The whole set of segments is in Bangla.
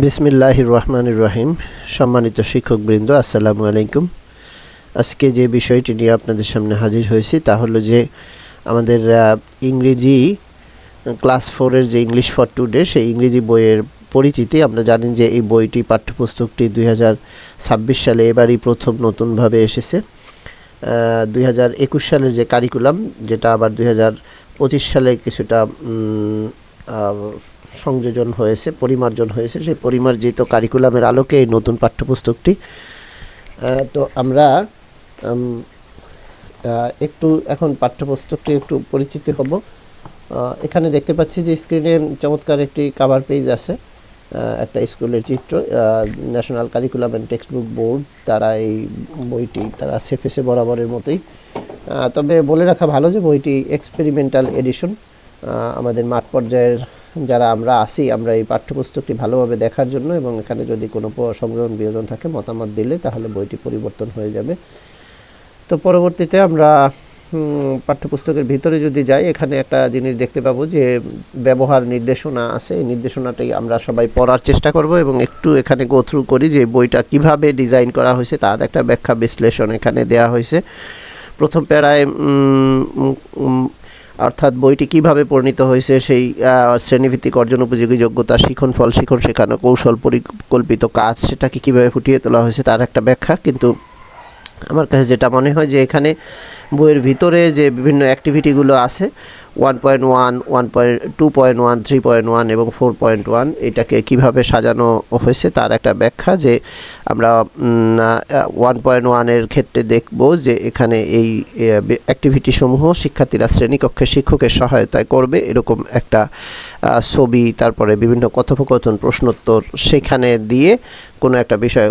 বিসমিল্লাহ রহমান রহিম। সম্মানিত শিক্ষকবৃন্দ, আসসালামু আলাইকুম। আজকে যে বিষয়টি নিয়ে আপনাদের সামনে হাজির হয়েছি তা হলো যে আমাদের ইংরেজি ক্লাস ফোরের যে ইংলিশ ফর টুডে, সেই ইংরেজি বইয়ের পরিচিতি আমরা জানি যে এই বইটি পাঠ্যপুস্তকটি দুই হাজার ছাব্বিশ সালে এবারই প্রথম নতুনভাবে এসেছে। দুই হাজার একুশ সালের যে কারিকুলাম যেটা আবার দুই হাজার পঁচিশ সালে কিছুটা সংযোজন হয়েছে, পরিমার্জন হয়েছে। সেই পরিমার্জিত কারিকুলামের আলোকে এই নতুন পাঠ্যপুস্তকটি তো আমরা একটু এখন পাঠ্যপুস্তকটি একটু পরিচিত হব। এখানে দেখতে পাচ্ছি যে স্ক্রিনে চমৎকার একটি কাভার পেজ আছে একটা স্কুলের চিত্র national curriculum and textbook board তারা এই বইটি তারা সেফেসে বরাবরের মতোই। তবে বলে রাখা ভালো যে বইটি এক্সপেরিমেন্টাল এডিশন আমাদের মাঠ পর্যায়ের যারা আমরা আসি আমরা এই পাঠ্যপুস্তকটি ভালোভাবে দেখার জন্য এবং এখানে যদি কোনো সংযোজন বিয়োজন থাকে, মতামত দিলে তাহলে বইটি পরিবর্তন হয়ে যাবে। তো পরবর্তীতে আমরা পাঠ্যপুস্তকের ভিতরে যদি যাই, এখানে একটা জিনিস দেখতে পাবো যে ব্যবহার নির্দেশনা আছে। এই নির্দেশনাটাই আমরা সবাই পড়ার চেষ্টা করব এবং একটু এখানে গো থ্রু করি যে বইটা কীভাবে ডিজাইন করা হয়েছে, তার একটা ব্যাখ্যা বিশ্লেষণ এখানে দেয়া হয়েছে। প্রথম প্যারায় অর্থাৎ বইটি কীভাবে পরিণত হয়েছে, সেই শ্রেণীভিত্তিক অর্জন উপযোগী যোগ্যতা, শিখন ফল, শিখন শেখানো, কৌশল পরিকল্পিত কাজ, সেটাকে কীভাবে ফুটিয়ে তোলা হয়েছে, তার একটা ব্যাখ্যা। কিন্তু আমার কাছে যেটা মনে হয় যে এখানে বইয়ের ভিতরে যে বিভিন্ন অ্যাক্টিভিটিগুলো আছে one point one one point two point one three point one এবং ফোর পয়েন্ট ওয়ান এটাকে কীভাবে সাজানো হয়েছে তার একটা ব্যাখ্যা যে আমরা ওয়ান পয়েন্ট ওয়ানের ক্ষেত্রে দেখব যে এখানে এই অ্যাক্টিভিটি সমূহ শিক্ষার্থীরা শ্রেণীকক্ষে শিক্ষকের সহায়তায় করবে। এরকম একটা ছবি, তারপরে বিভিন্ন কথোপকথন, প্রশ্নোত্তর সেখানে দিয়ে কোনো একটা বিষয়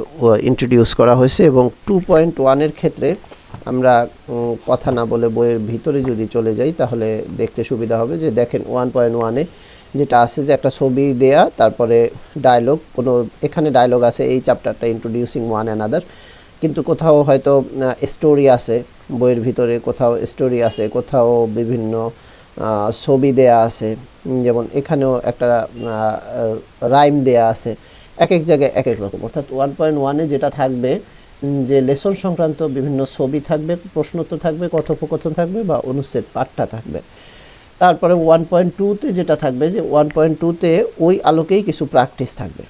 ইন্ট্রোডিউস করা হয়েছে এবং টু পয়েন্ট ওয়ানের ক্ষেত্রে আমরা কথা না বলে বইয়ের ভিতরে যদি চলে যাই, তাহলে দেখতে সুবিধা হবে যে দেখেন ওয়ান পয়েন্ট ওয়ানে যেটা আছে যে একটা ছবি দেয়া, তারপরে ডায়লগ কোনো, এখানে ডায়লগ আছে, এই চ্যাপ্টারটা ইন্ট্রোডিউসিং ওয়ান অ্যানাদার কিন্তু কোথাও হয়তো স্টোরি আছে বইয়ের ভিতরে, কোথাও স্টোরি আছে, কোথাও বিভিন্ন ছবি দেয়া আছে যেমন এখানেও একটা রাইম দেয়া আছে, এক এক জায়গায় এক এক রকম। অর্থাৎ ওয়ান পয়েন্ট ওয়ানে যেটা থাকবে যে লেসন সংক্রান্ত বিভিন্ন ছবি থাকবে, প্রশ্নোত্তর থাকবে, কথোপকথন থাকবে বা অনুচ্ছেদ, পাঠটা থাকবে। তারপরে ওয়ান পয়েন্ট টুতে যেটা থাকবে যে ওয়ান পয়েন্ট টুতে ওই আলোকেই কিছু প্র্যাকটিস থাকবে।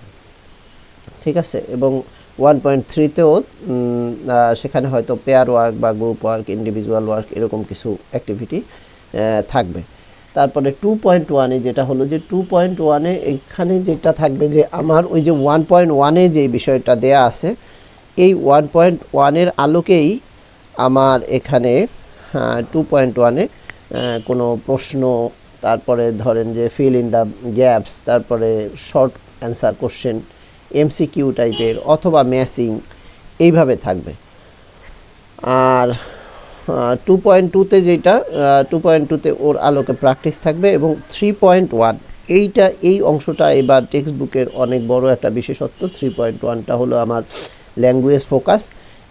ঠিক আছে? এবং ওয়ান পয়েন্ট থ্রিতেও সেখানে হয়তো পেয়ার ওয়ার্ক বা গ্রুপ ওয়ার্ক ইন্ডিভিজুয়াল ওয়ার্ক এরকম কিছু অ্যাক্টিভিটি থাকবে। তারপরে টু পয়েন্ট ওয়ানে যেটা হলো যে টু পয়েন্ট ওয়ানে এখানে যেটা থাকবে যে আমার ওই যে ওয়ান পয়েন্ট ওয়ানে যে বিষয়টা দেয়া আছে এই ওয়ান পয়েন্ট ওয়ানের আলোকেই আমার এখানে টু পয়েন্ট ওয়ানে কোনো প্রশ্ন, তারপরে ধরেন যে ফিল ইন দ্য গ্যাপস তারপরে শর্ট অ্যান্সার কোশ্চেন এমসিকিউ টাইপের অথবা ম্যাসিং এইভাবে থাকবে। আর টু পয়েন্ট টুতে যেটা টু পয়েন্ট টুতে ওর আলোকে প্র্যাকটিস থাকবে এবং থ্রি পয়েন্ট ওয়ান এইটা, এই অংশটা এবার টেক্সট বুকের অনেক বড় একটা বিশেষত্ব থ্রি পয়েন্ট ওয়ানটা হলো আমার ল্যাঙ্গুয়েজ ফোকাস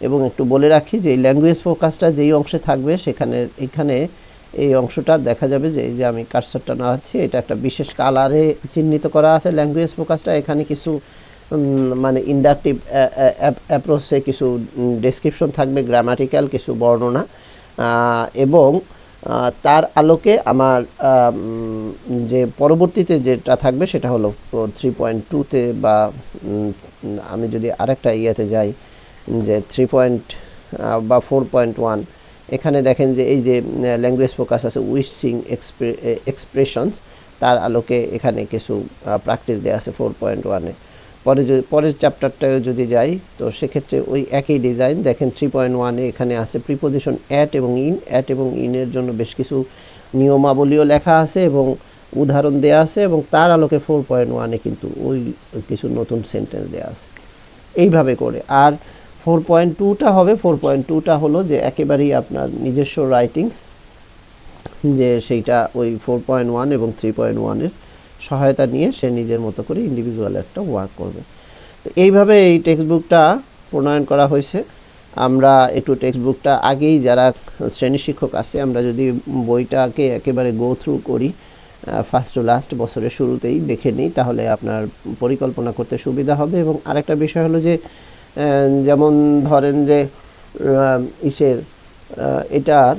এবং একটু বলে রাখি যে এই ল্যাঙ্গুয়েজ ফোকাসটা যেই অংশে থাকবে সেখানে, এখানে এই অংশটা দেখা যাবে যে এই যে আমি কার্সারটা নাড়াচ্ছি, এটা একটা বিশেষ কালারে চিহ্নিত করা আছে ল্যাঙ্গুয়েজ ফোকাসটা এখানে কিছু মানে ইন্ডাকটিভ অ্যাপ্রোচে কিছু ডেসক্রিপশন থাকবে গ্রামাটিক্যাল কিছু বর্ণনা। এবং তার আলোকে আমার যে পরবর্তীতে যেটা থাকবে সেটা হলো থ্রি পয়েন্ট টুতে বা আমি যদি আরেকটা ইয়েতে যাই, যে থ্রি পয়েন্ট বা ফোর পয়েন্ট ওয়ান এখানে দেখেন যে এই যে ল্যাঙ্গুয়েজ ফোকাস আছে উইশিং এক্সপ্রেশনস তার আলোকে এখানে কিছু প্র্যাকটিস দেওয়া আছে ফোর পয়েন্ট ওয়ানে পরে যদি, পরের চ্যাপ্টারটাও যদি যাই, তো সেক্ষেত্রে ওই একই ডিজাইন দেখেন থ্রি পয়েন্ট ওয়ানে এখানে আছে প্রিপোজিশন অ্যাট এবং ইন অ্যাট এবং ইনের জন্য বেশ কিছু নিয়মাবলীও লেখা আছে এবং উদাহরণ দেওয়া আছে এবং তার আলোকে ফোর পয়েন্ট ওয়ানে কিন্তু ওই কিছু নতুন সেন্টেন্স দেওয়া আছে। এইভাবে করে। আর ফোর পয়েন্ট টুটা হবে ফোর পয়েন্ট টুটা হলো যে একেবারেই আপনার নিজস্ব রাইটিংস যে সেইটা ওই ফোর পয়েন্ট ওয়ান এবং থ্রি পয়েন্ট ওয়ানের সহায়তা নিয়ে সে নিজের মতো করে ইন্ডিভিজুয়াল একটা ওয়ার্ক করবে। তো এইভাবে এই টেক্সট বুকটা প্রণয়ন করা হয়েছে। আমরা একটু টেক্সট বুকটা আগেই যারা শ্রেণি শিক্ষক আছে, আমরা যদি বইটাকে একেবারে গো থ্রু করি ফার্স্ট টু লাস্ট বছরের শুরুতেই দেখে নিই, তাহলে আপনার পরিকল্পনা করতে সুবিধা হবে। এবং আরেকটা বিষয় হলো যে যেমন ধরেন যে ইসের এটার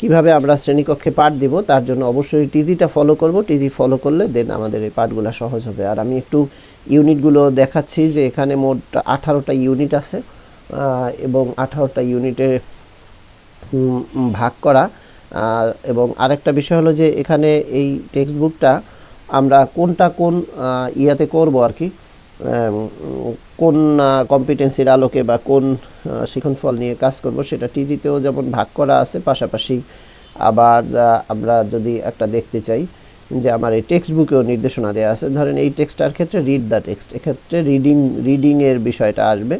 কীভাবে আমরা শ্রেণীকক্ষে পাঠ দিব, তার জন্য অবশ্যই টিজিটা ফলো করব। টিজি ফলো করলে দেন আমাদের এই পাঠগুলো সহজ হবে। আর আমি একটু ইউনিটগুলো দেখাচ্ছি যে, এখানে মোট আঠারোটা ইউনিট আছে এবং আঠারোটা ইউনিটে ভাগ করা। এবং আরেকটা বিষয় হলো যে এখানে এই টেক্সট বুকটা আমরা কোনটা কোন ইয়াতে করব আর কি কোন কম্পিটেন্সির আলোকে বা কোন শিখনফল নিয়ে কাজ করব সেটা টিজিতেও যেমন ভাগ করা আছে, পাশাপাশি আবার আমরা যদি একটা দেখতে চাই যে আমার এই টেক্সট বুকেও নির্দেশনা দেওয়া আছে, ধরেন এই টেক্সটটার ক্ষেত্রে রিড দ্য টেক্সট এক্ষেত্রে রিডিং রিডিংয়ের বিষয়টা আসবে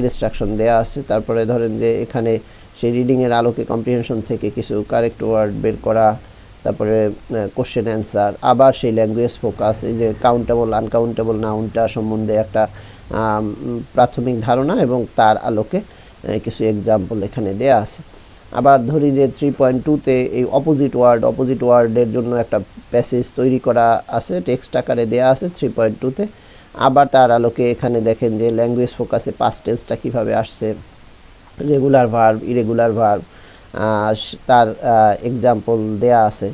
ইনস্ট্রাকশন দেওয়া আছে, তারপরে ধরেন যে এখানে সেই রিডিংয়ের আলোকে কম্প্রিহেনশন থেকে কিছু কারেক্ট ওয়ার্ড বের করা, তারপরে কোশ্চেন অ্যান্সার আবার সেই ল্যাঙ্গুয়েজ ফোকাস এই যে কাউন্টেবল আনকাউন্টেবল নাউনটা সম্বন্ধে একটা প্রাথমিক ধারণা এবং তার আলোকে কিছু এক্সাম্পল এখানে দেয়া আছে। আবার ধরি যে থ্রি পয়েন্ট টুতে এই অপোজিট ওয়ার্ড অপোজিট ওয়ার্ডের জন্য একটা প্যাসেজ তৈরি করা আছে টেক্সট আকারে দেয়া আছে থ্রি পয়েন্ট টুতে আবার তার আলোকে এখানে দেখেন যে ল্যাঙ্গুয়েজ ফোকাসে পাস্ট টেন্সটা কীভাবে আসছে। রেগুলার ভার্ব ইরেগুলার ভার্ব তার এক্সাম্পল দেয়া আছে।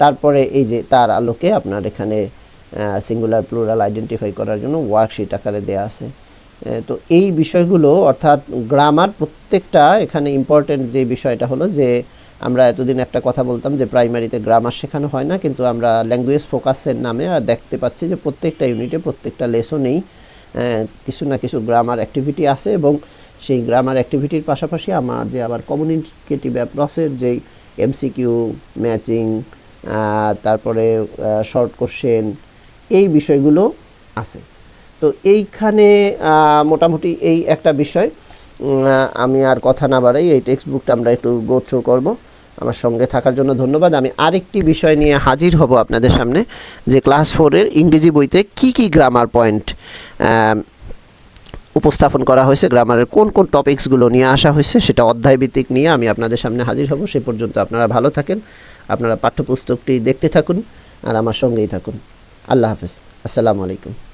তারপরে এই যে তার আলোকে আপনার এখানে সিঙ্গুলার প্লুরাল আইডেন্টিফাই করার জন্য ওয়ার্কশিট আকারে দেয়া আছে। তো এই বিষয়গুলো, অর্থাৎ গ্রামার প্রত্যেকটা এখানে ইম্পর্টেন্ট যে বিষয়টা হলো যে, আমরা এতদিন একটা কথা বলতাম যে প্রাইমারিতে গ্রামার শেখানো হয় না, কিন্তু আমরা ল্যাঙ্গুয়েজ ফোকাসের নামে দেখতে পাচ্ছি যে প্রত্যেকটা ইউনিটে প্রত্যেকটা লেসনেই কিছু না কিছু গ্রামার অ্যাক্টিভিটি আছে এবং সেই গ্রামার অ্যাক্টিভিটির পাশাপাশি আমার যে আবার কমিউনিকেটিভ অ্যাপ্রসের যেই এমসিকিউ ম্যাচিং তারপরে শর্ট কোশ্চেন এই বিষয়গুলো আছে। তো এইখানে মোটামুটি এই একটা বিষয় আমি আর কথা না বাড়াই, এই টেক্সট বুকটা আমরা একটু গো থ্রু করব। আমার সঙ্গে থাকার জন্য ধন্যবাদ। আমি আরেকটি বিষয় নিয়ে হাজির হব আপনাদের সামনে, যে ক্লাস ফোরের ইংরেজি বইতে কি কি গ্রামার পয়েন্ট উপস্থাপন করা হয়েছে। গ্রামারের কোন কোন টপিকসগুলো নিয়ে আসা হয়েছে সেটা অধ্যায়ভিত্তিক নিয়ে আমি আপনাদের সামনে হাজির হব। সে পর্যন্ত আপনারা ভালো থাকেন। আপনারা পাঠ্যপুস্তকটি দেখতে থাকুন আর আমার সঙ্গেই থাকুন। আল্লাহ হাফেজ। আসসালামু আলাইকুম।